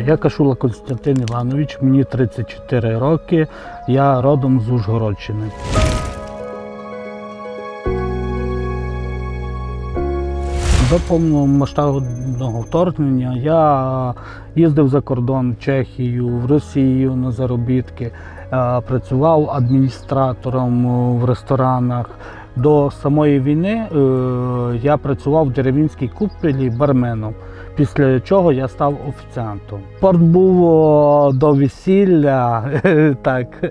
Я Кашула Константин Іванович, мені 34 роки, я родом з Ужгородщини. До повномасштабного вторгнення я їздив за кордон в Чехію, в Росію на заробітки, е, працював адміністратором в ресторанах. До самої війни е, я працював в деревінській купелі барменом, після чого я став офіціантом. Спорт був до весілля, так, е,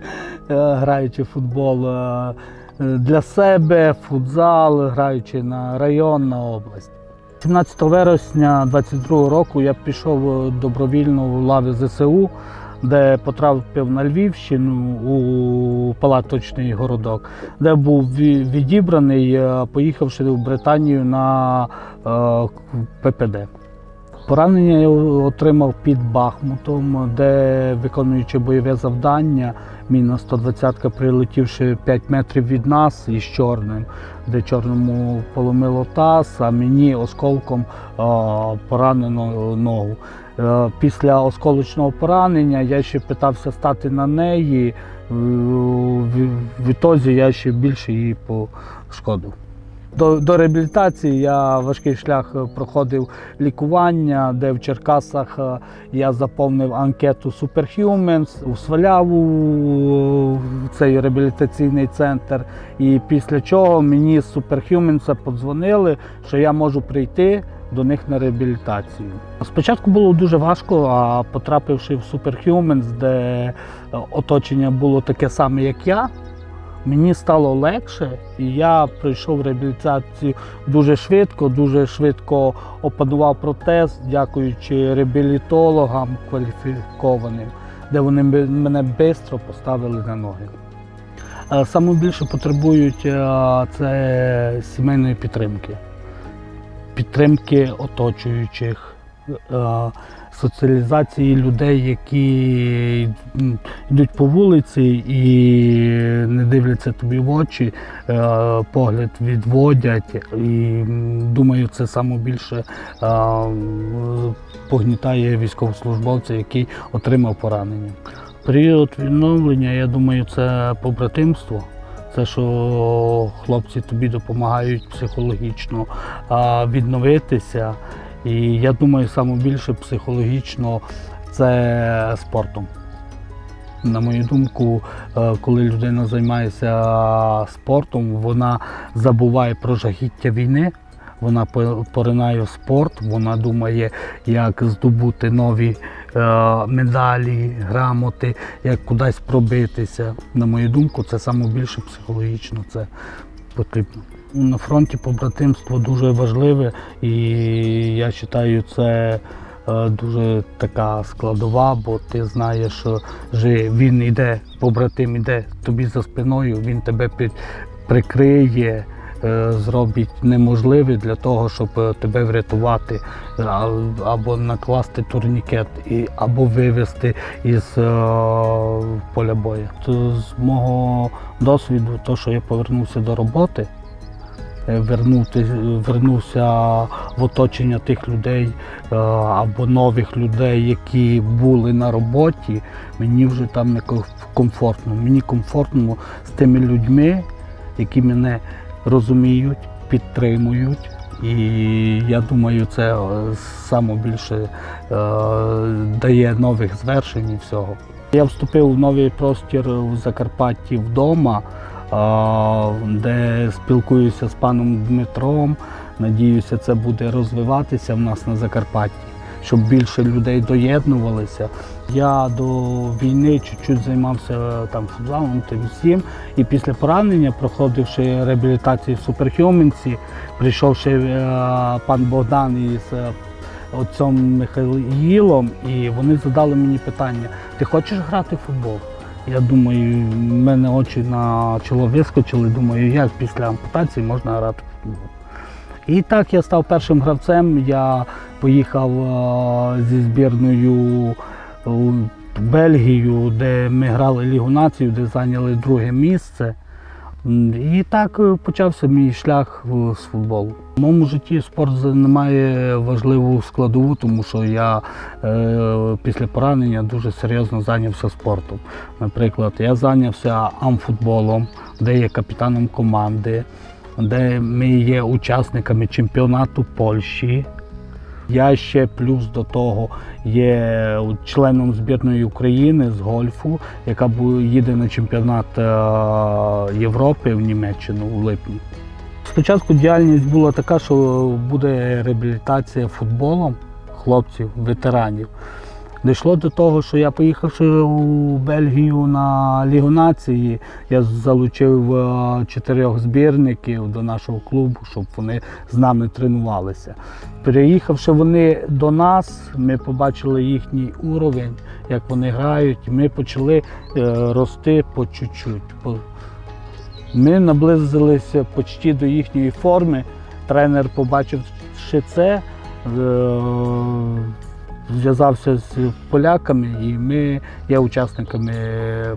граючи в футбол. е, Для себе футзал, граючи на район, на область. 17 вересня 22 року я пішов добровільно в лави ЗСУ, де потрапив на Львівщину у палаточний городок, де був відібраний, е, поїхавши в Британію на е, ППД. Поранення я отримав під Бахмутом, де виконуючи бойове завдання, міна 120-ка прилетівши 5 метрів від нас із чорним, де чорному поломило таз, а мені осколком а, поранено ногу. Е, Після осколочного поранення я ще питався стати на неї. е, в ітозі я ще більше її пошкодив. До, до реабілітації я важкий шлях е, проходив лікування, де в Черкасах е, я заповнив анкету Superhumans, у цей реабілітаційний центр. І після чого мені з Superhumans подзвонили, що я можу прийти до них на реабілітацію. Спочатку було дуже важко, а потрапивши в Superhumans, де е, оточення було таке саме, як я, Мені стало легше, і я пройшов реабілітацію дуже швидко, дуже швидко опанував протез, дякуючи реабілітологам кваліфікованим, де вони мене швидко поставили на ноги. Е, Саме більше потребують е, це сімейної підтримки, підтримки оточуючих, е, соціалізації людей, які йдуть по вулиці і не дивляться тобі в очі, е, погляд відводять. І думаю, це саме більше е, погнітає військовослужбовця, який отримав поранення. Період відновлення, я думаю, це побратимство. Це що хлопці тобі допомагають психологічно відновитися. І я думаю, саме більше психологічно це спортом. На мою думку, е, коли людина займається спортом, вона забуває про жахіття війни, вона поринає в спорт, вона думає, як здобути нові е, медалі, грамоти, як кудись пробитися. На мою думку, це саме більше психологічно це потрібно. На фронті побратимство дуже важливе, і я вважаю, це е, дуже така складова, бо ти знаєш, що він йде, побратим йде тобі за спиною, він тебе під, прикриє, е, зробить неможливе для того, щоб е, тебе врятувати, або накласти турнікет, або вивезти із поля бою. З мого досвіду, то, що я повернувся до роботи, вернути, вернувся в оточення тих людей е, або нових людей, які були на роботі, мені вже там не ком- комфортно. Мені комфортно з тими людьми, які мене розуміють, підтримують. І я думаю, це е, саме більше е, дає нових звершень і всього. Я вступив в новий простір в Закарпатті вдома, де спілкуюся з паном Дмитром. Надіюся, це буде розвиватися в нас на Закарпатті, щоб більше людей доєднувалися. Я до війни чуть-чуть займався е, там футболом, тим всім. І після поранення, проходивши реабілітацію в Суперхюменці, прийшовши е, пан Богдан із е, отцом Михайлом, і вони задали мені питання: ти хочеш грати в футбол? Я думаю, в мене очі на чоло вискочили. Думаю, як після ампутації можна грати в футбол. І так я став першим гравцем. Я поїхав е, зі збірною у Бельгію, де ми грали Лігу націю, де зайняли друге місце. І так е, почався мій шлях з футболу. В моєму житті спорт займає важливу складову, тому що я е, після поранення дуже серйозно зайнявся спортом. Наприклад, я зайнявся амфутболом, де є капітаном команди, де ми є учасниками чемпіонату Польщі. Я ще плюс до того є членом збірної України з гольфу, яка їде на чемпіонат е, Європи в Німеччину у липні. Спочатку діяльність була така, що буде реабілітація футболом хлопців, ветеранів. Дійшло до того, що я поїхавши у Бельгію на Лігу нації, я залучив е, чотирьох збірників до нашого клубу, щоб вони з нами тренувалися. Переїхавши вони до нас, ми побачили їхній уровень, як вони грають, ми почали е, рости по чуть-чуть. Ми наблизилися почти до їхньої форми. Тренер, побачивши це, е, зв'язався з поляками, і ми є учасниками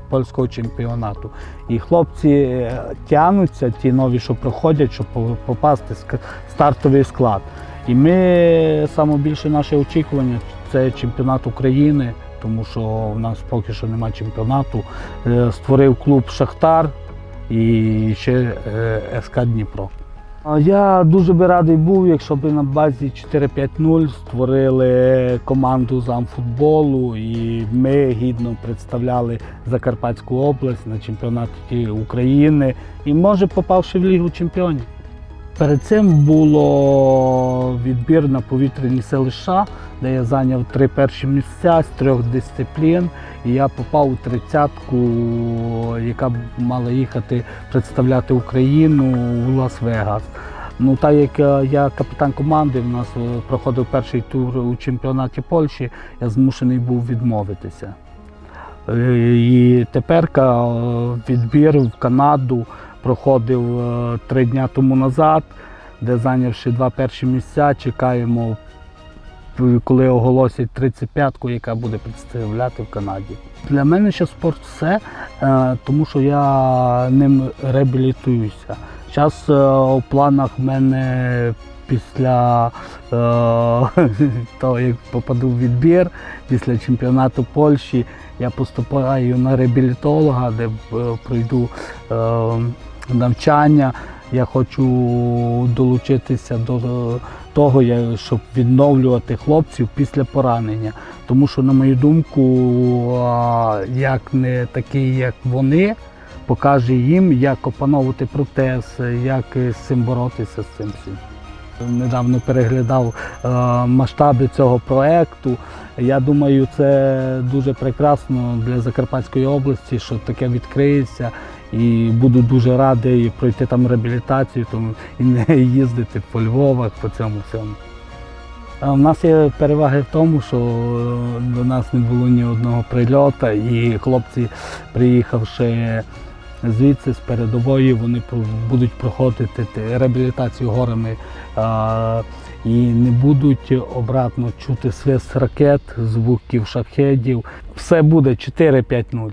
польського чемпіонату. І хлопці е, тягнуться, ті нові, що проходять, щоб попасти в стартовий склад. І ми саме більше наше очікування це чемпіонат України, тому що в нас поки що немає чемпіонату. Е, Створив клуб Шахтар і ще е, СК Дніпро. Я дуже би радий був, якщо б на базі 4-5-0 створили команду замфутболу і ми гідно представляли Закарпатську область на чемпіонаті України і може попавши в Лігу чемпіонів. Перед цим було відбір на повітряні сили США, де я зайняв три перші місця з трьох дисциплін. І я попав у тридцятку, яка мала їхати представляти Україну у Лас-Вегас. Ну, так як е, я капітан команди, в нас е, проходив перший тур у чемпіонаті Польщі, я змушений був відмовитися. Е, І тепер відбір в Канаду проходив е, три дні тому назад, де зайнявши два перші місця, чекаємо, коли оголосять 35-ку, яка буде представляти в Канаді. Для мене ще спорт все, е, тому що я ним реабілітуюся. Зараз у планах в мене після е, того, як попаду в відбір, після чемпіонату Польщі, я поступаю на реабілітолога, де е, пройду е, навчання. Я хочу долучитися до того, щоб відновлювати хлопців після поранення. Тому що, на мою думку, як не такий, як вони, покаже їм, як опановувати протез, як з цим боротися з цим всім. Недавно переглядав масштаби цього проекту. Я думаю, це дуже прекрасно для Закарпатської області, що таке відкриється. І буду дуже радий пройти там реабілітацію тому і не їздити по Львовах, по цьому всьому. А в нас є переваги в тому, що е, до нас не було ні одного прильоту, і хлопці, приїхавши звідси з передової, вони будуть проходити реабілітацію горами а, і не будуть обратно чути свист ракет, звуків шахедів. Все буде 4-5-0.